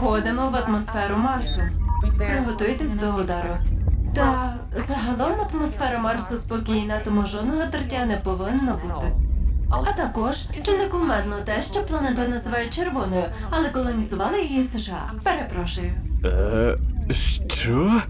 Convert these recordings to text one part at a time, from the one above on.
Входимо в атмосферу Марсу. Приготуйтесь до удару. Та загалом атмосфера Марсу спокійна, тому жодного тертя не повинно бути. А також чи не кумедно те, що планета називають червоною, але колонізували її США. Перепрошую. Е, що?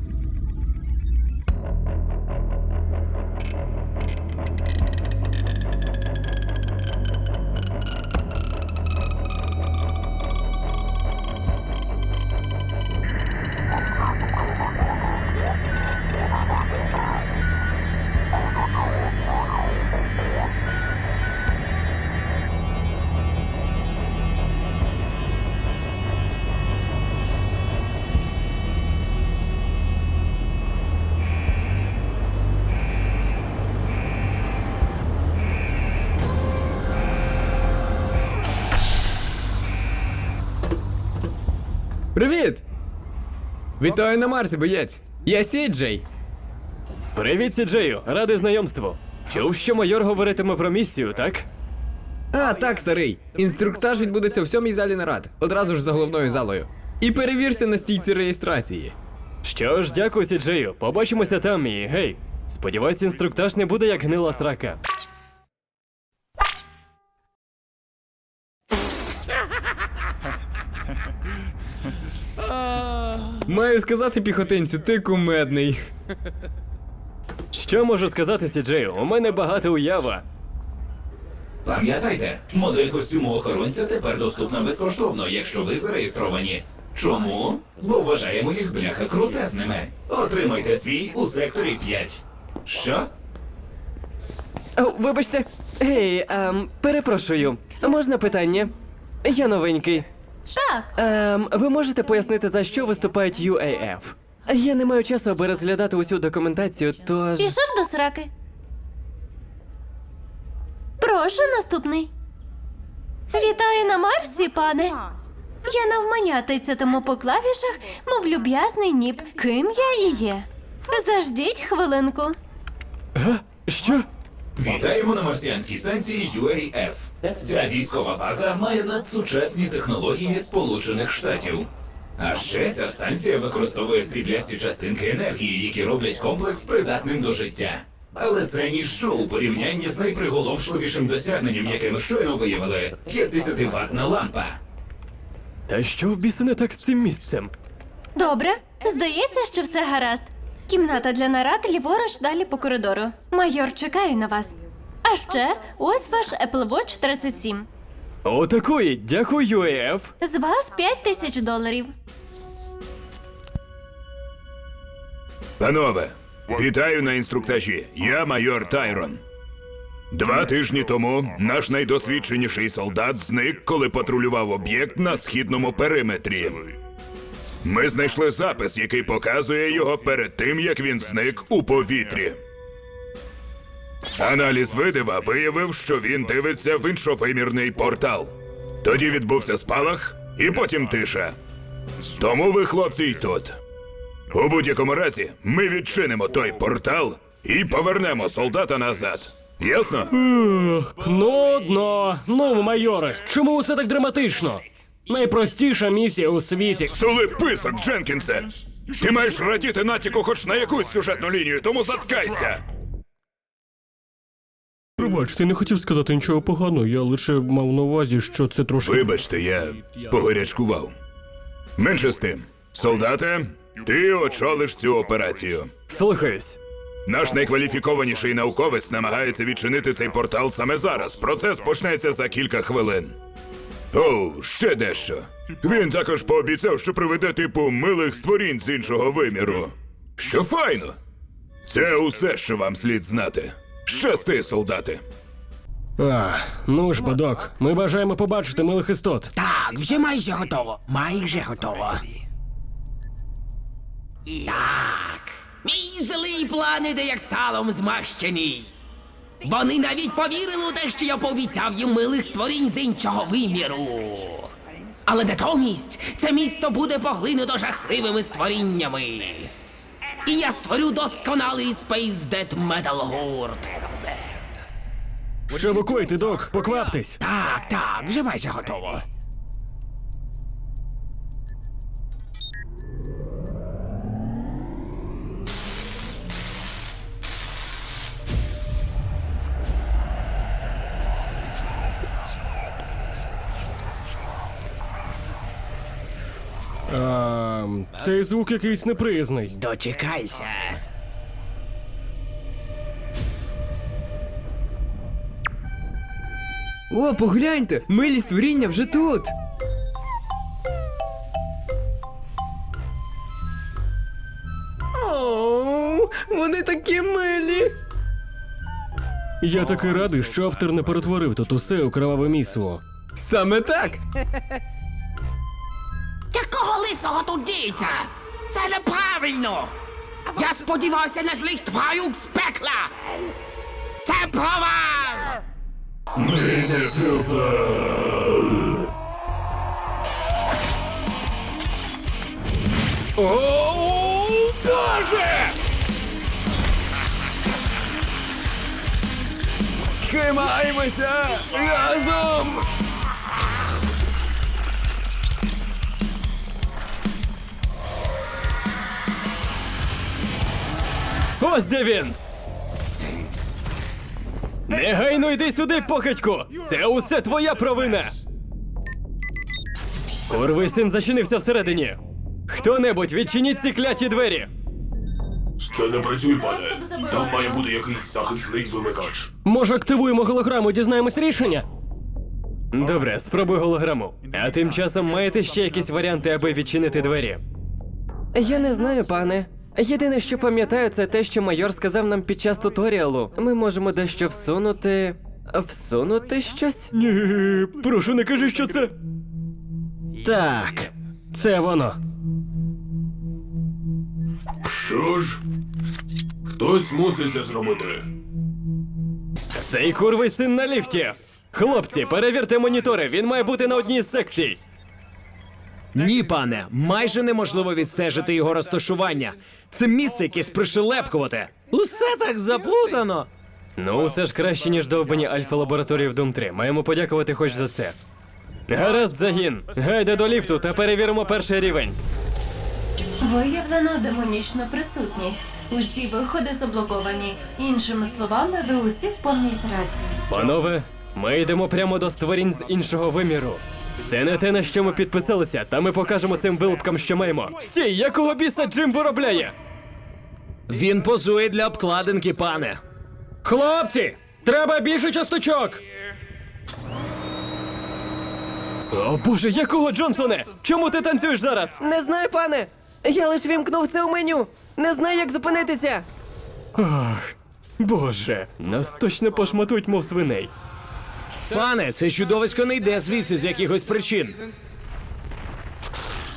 Привіт! Вітаю на Марсі, боєць! Я Сіджей! Привіт, Сіджею, радий знайомству. Чув, що майор говоритиме про місію, так? А, так, старий. Інструктаж відбудеться в сьомій залі нарад, одразу ж за головною залою. І перевірся на стійці реєстрації. Що ж, дякую, Сіджею. Побачимося там і гей. Сподіваюсь, інструктаж не буде як гнила срака. Маю сказати піхотинцю, ти кумедний. Що можу сказати, Сіджею? У мене багата уява. Пам'ятайте, модель костюму охоронця тепер доступна безкоштовно, якщо ви зареєстровані. Чому? Бо вважаємо їх бляха крутезними. Отримайте свій у секторі 5. Що? О, вибачте. Гей, ем, перепрошую. Можна питання? Я новенький. Так, Ем, ви можете пояснити, за що виступають UAF? Я не маю часу, аби розглядати усю документацію, тож. пішов до сраки. Прошу, наступний. Вітаю на Марсі, пане. Я навмання тицятиму по клавішах, мов люб'язний ніп. Ким я і є. Заждіть хвилинку. Що? Вітаємо на марсіанській станції UAF. Ця військова база має надсучасні технології Сполучених Штатів. А ще ця станція використовує сріблясті частинки енергії, які роблять комплекс придатним до життя. Але це ніщо у порівнянні з найприголомшливішим досягненням, яке ми щойно виявили 50-ваттна лампа. Та що в біси не так з цим місцем? Добре, здається, що все гаразд. Кімната для нарад ліворуч далі по коридору. Майор чекає на вас. А ще ось ваш Apple Watch 37. Отакої, дякую, UAF. З вас 5 тисяч доларів. Панове, вітаю на інструктажі. Я майор Тайрон. Два тижні тому наш найдосвідченіший солдат зник, коли патрулював об'єкт на східному периметрі. Ми знайшли запис, який показує його перед тим, як він зник у повітрі. Аналіз видива виявив, що він дивиться в іншовимірний портал. Тоді відбувся спалах, і потім тиша. Тому ви, хлопці, й тут. У будь-якому разі, ми відчинимо той портал і повернемо солдата назад. Ясно? Нудно. Ну, майоре, чому усе так драматично? Найпростіша місія у світі. Тули писок, Дженкінсе! Ти маєш радіти натяку хоч на якусь сюжетну лінію, тому заткайся! Пробачте, не хотів сказати нічого поганого, я лише мав на увазі, що це трошки. Вибачте, я погорячкував. Менше з тим, солдате, ти очолиш цю операцію. Слухаюсь. Наш найкваліфікованіший науковець намагається відчинити цей портал саме зараз. Процес почнеться за кілька хвилин. Оу, ще дещо. Він також пообіцяв, що приведе типу милих створінь з іншого виміру. Що файно. Це усе, що вам слід знати. Щасти, солдати. А, ну ж, бадок, ми бажаємо побачити милих істот. Так, вже майже готово. Майже готово. Так. Мій злий план іде як салом змащений. Вони навіть повірили у те, що я пообіцяв їм милих створінь з іншого виміру. Але натомість це місто буде поглинуто жахливими створіннями. І я створю досконалий Space Dead Metal гурт. Що евакуйте, док, покваптесь. Так, так, вже майже готово. Ем, цей звук якийсь неприязний. Дочекайся. О, погляньте! Милі створіння вже тут! О, вони такі милі! Я такий радий, що автор не перетворив тут усе у кроваве місиво. Саме так! Лисого тут діється? Це неправильно! Я сподівався на злих тварюк з пекла! Це провал! Ми не провал. О, Боже! Тримаємося разом! Ось де він! Негайно йди сюди, покидьку! Це усе твоя провина! Курвий син зачинився всередині! Хто-небудь відчиніть ці кляті двері! Це не працює, пане. Там має бути якийсь захисний вимикач. Може, активуємо голограму, дізнаємось рішення? Добре, спробуй голограму. А тим часом маєте ще якісь варіанти, аби відчинити двері? Я не знаю, пане. Єдине, що пам'ятаю, це те, що майор сказав нам під час туторіалу. Ми можемо дещо всунути. Всунути щось? Ні, прошу, не кажи, що це. Так, це воно. Що ж? Хтось мусить це зробити. Цей курвий син на ліфті. Хлопці, перевірте монітори, він має бути на одній з секцій. Ні, пане, майже неможливо відстежити його розташування. Це місце якесь пришелепкувати. Усе так заплутано. Ну, все ж краще, ніж довбані альфа-лабораторії в Doom 3. Маємо подякувати хоч за це. Гаразд, загін. Гайде до ліфту та перевіримо перший рівень. Виявлено демонічну присутність. Усі виходи заблоковані. Іншими словами, ви усі в повній зраці. Панове, ми йдемо прямо до створінь з іншого виміру. Це не те, на що ми підписалися, та ми покажемо цим вилупкам, що маємо. Стій, якого біса Джим виробляє? Він позує для обкладинки, пане. Хлопці! Треба більше часточок! О боже, якого Джонсоне? Чому ти танцюєш зараз? Не знаю, пане. Я лише вімкнув це у меню. Не знаю, як зупинитися. Ах, боже, нас точно пошматують, мов свиней. Пане, це чудовисько не йде звідси з якихось причин.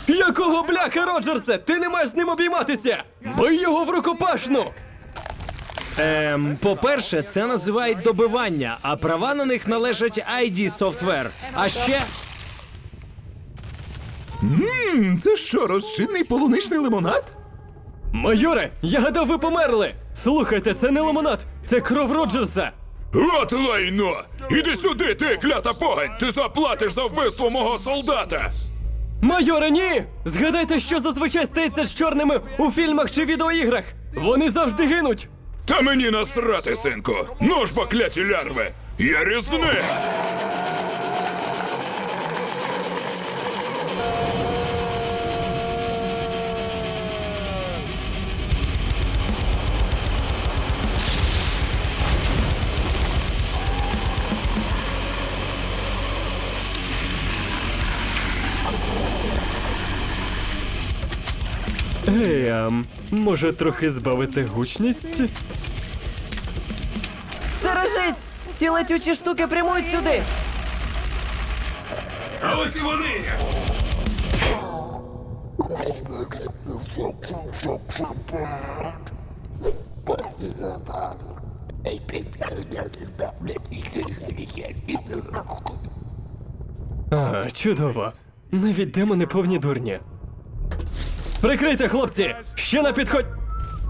Якого бляха, Роджерсе? Ти не маєш з ним обійматися! Бий його в рукопашну! Ем, по-перше, це називають добивання, а права на них належать ID Software. А ще Це що, розчинний полуничний лимонад? Майоре, я гадав, ви померли! Слухайте, це не лимонад, це кров Роджерса! От лайно! Іди сюди, ти клята погань! Ти заплатиш за вбивство мого солдата! Майоре, ні! Згадайте, що зазвичай стається з чорними у фільмах чи відеоіграх! Вони завжди гинуть! Та мені настрати, синку! Ну ж, бо кляті лярви! Я різник! Ей, може трохи збавити гучність? Стережись! Ці летючі штуки прямують сюди. А ось і вони! А, чудово. Навіть демони повні дурні. Прикрийте, хлопці! Ще на підходь.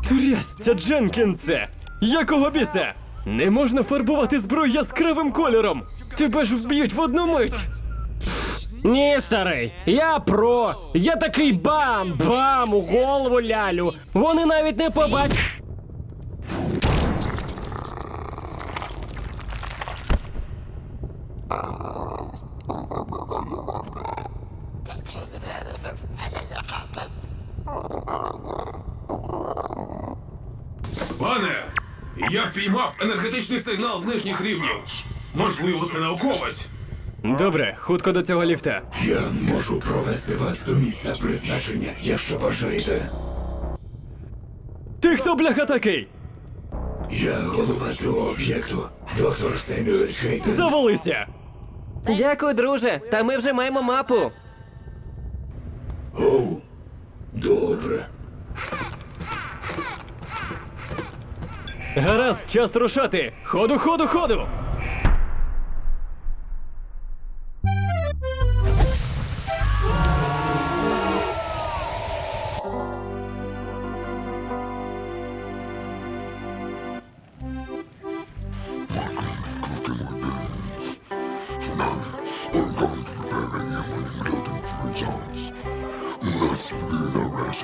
Трясця Дженкінсе! Якого біса? Не можна фарбувати зброю яскравим кольором! Тебе ж вб'ють в одну мить! Ні, старий, я про. Я такий бам-бам у голову лялю. Вони навіть не побачать. Пане, я впіймав енергетичний сигнал з нижніх рівнів. Можливо, це науковець. Добре, хутко до цього ліфта. Я можу провести вас до місця призначення, якщо бажаєте. Ти хто бляха такий? Я голова цього об'єкту, доктор Семюель Хейтен. Завалися! Дякую, друже. Та ми вже маємо мапу. Оу, добре. Гаразд, час рушати! Ходу, ходу, ходу!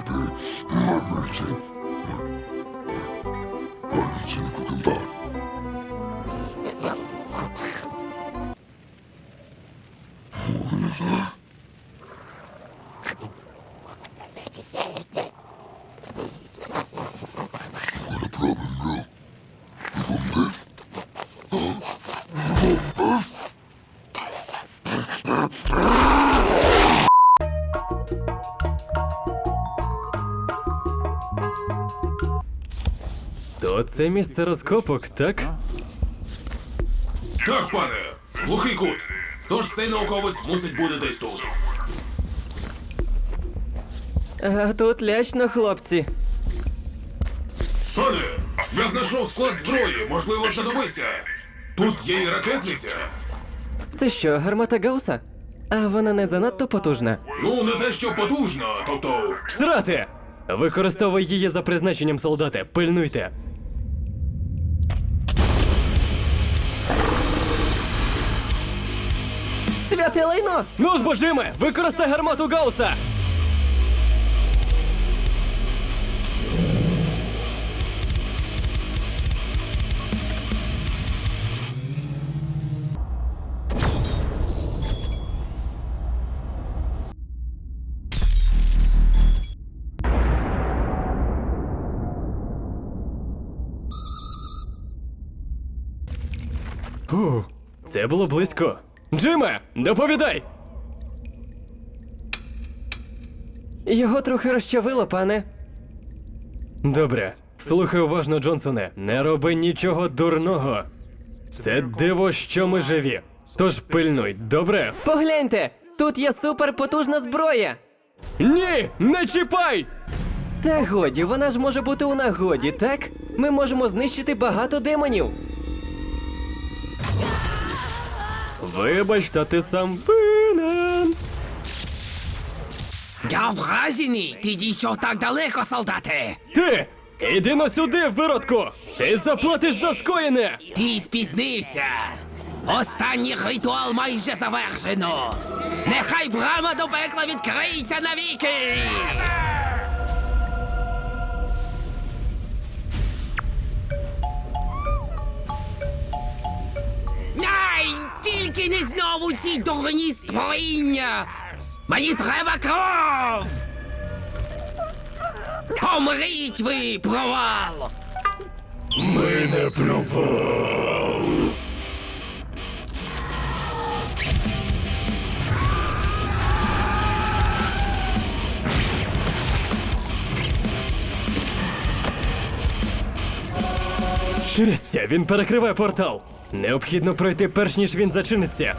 То це місце розкопок, так? Так, пане, глухий кут. Тож цей науковець мусить бути десь тут. А тут лячно, хлопці. Пане, я знайшов склад зброї, можливо, знадобиться. Тут є і ракетниця. Це що, гармата Гауса? А вона не занадто потужна. Ну, не те, що потужно, тобто. Срати! Використовуй її за призначенням солдати. Пильнуйте. Святе лайно! Ну ж бо, Джиме, використай гармату Гауса! Фу, це було близько. Джиме, доповідай! Його трохи розчавило, пане. Добре, слухай уважно, Джонсоне. Не роби нічого дурного. Це диво, що ми живі. Тож пильнуй, добре? Погляньте! Тут є суперпотужна зброя! Ні, не чіпай! Та годі, вона ж може бути у нагоді, так? Ми можемо знищити багато демонів. Вибач, та ти сам винен. Я вражений! Ти дійшов так далеко, солдате! Ти! Іди на сюди, виродку! Ти заплатиш за скоєне! Ти спізнився! Останній ритуал майже завершено! Нехай брама до пекла відкриється навіки! Не знову ці дурні створіння! Мені треба кров! Помріть ви, провал! Ми не провал. Трясця, він перекриває портал. Необхідно пройти перш ніж він зачиниться.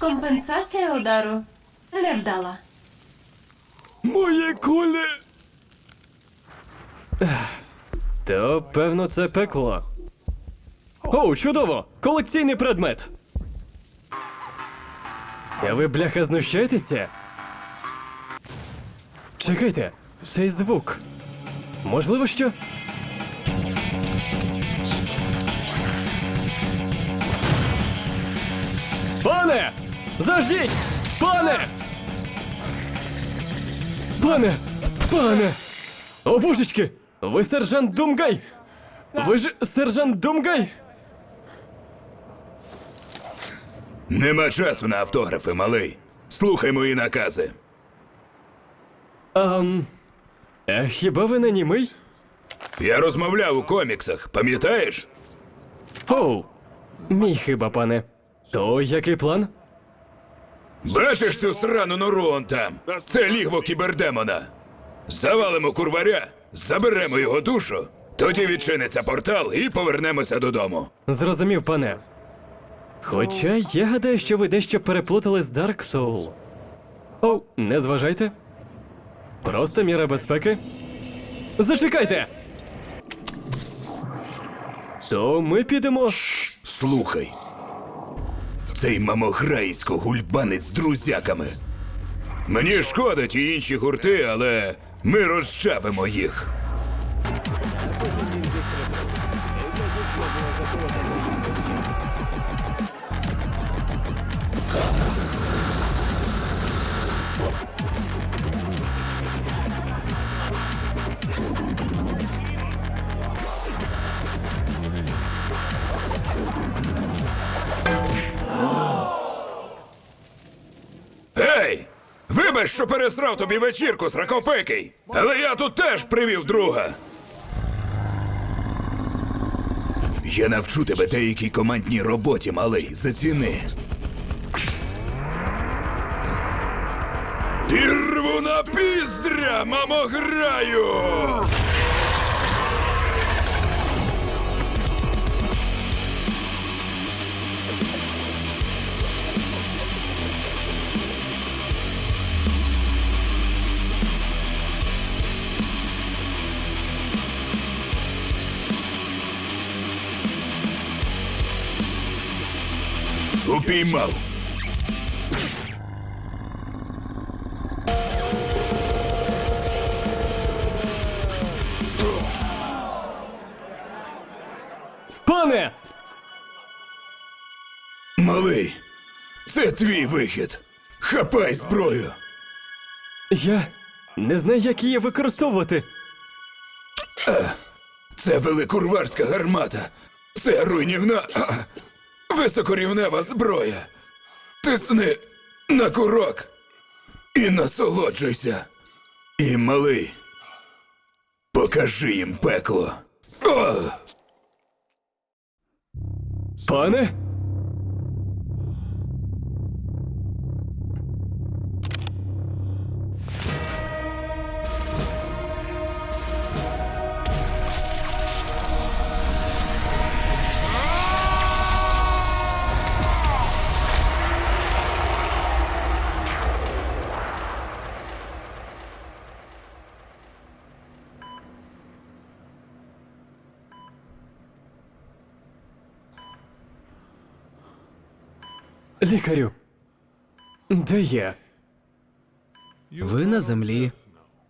Компенсація удару Ревдала. Моє коле. То, певно, це пекло. Оу, чудово! Колекційний предмет. Та ви, бляха, знущаєтеся? Чекайте, цей звук. Можливо, що. Пане! Зажіть! Пане! Пане! Пане! О, божечки! Ви сержант Думгай! Ви ж сержант Думгай? Нема часу на автографи, малий. Слухай мої накази. Ам... А хіба ви не німий? Я розмовляв у коміксах, пам'ятаєш? Оу! Мій хіба, пане. То який план? Бачиш цю срану нору он там? Це лігво кібердемона. Завалимо курваря, заберемо його душу, тоді відчиниться портал і повернемося додому. Зрозумів, пане. Хоча я гадаю, що ви дещо переплутали з Dark Soul. Оу, не зважайте. Просто міра безпеки. Зачекайте! То ми підемо. Слухай. Цей мамограйсько гульбанець з друзяками. Мені шкода ті інші гурти, але ми розчавимо їх. Ей! Вибач, що пересрав тобі вечірку, сракопикий! Але я тут теж привів друга. Я навчу тебе деякій командній роботі, малий, заціни. Ірву на піздря, мамограю! Упіймав. Пане! Малий, це твій вихід. Хапай зброю. Я не знаю, як її використовувати. Це великурварська гармата. Це руйнівна. Високорівнева зброя. Тисни на курок і насолоджуйся. І малий. Покажи їм пекло. О! Пане? Лікарю. Де я? Ви на землі.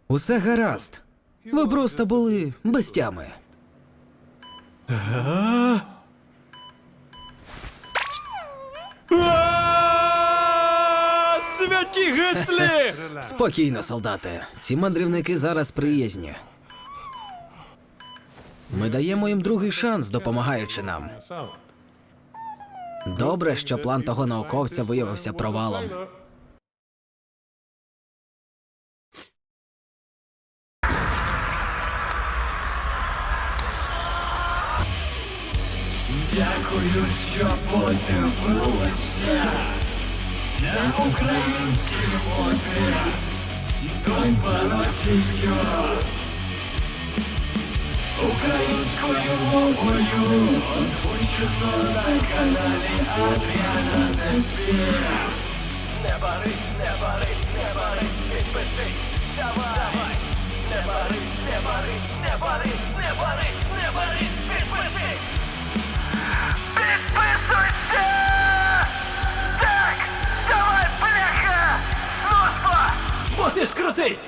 Усе гаразд. Ви просто були без тями. А? А, Святі гицлі! Спокійно, солдати. Ці мандрівники зараз приязні. Ми даємо їм другий шанс, допомагаючи нам. Добре, що план того науковця виявився провалом. Дякую, що подивилися на український моди. Конбаротію. Українською мовою озвучено на каналі Адріана Земпіра. Не бари, не бари, не бари, підпишись, давай. Не бари, не бари, не бари, не бари, не бари, підпишись. Підписуйся! Так! Давай, бляха! Ну що? О, ти ж крутий!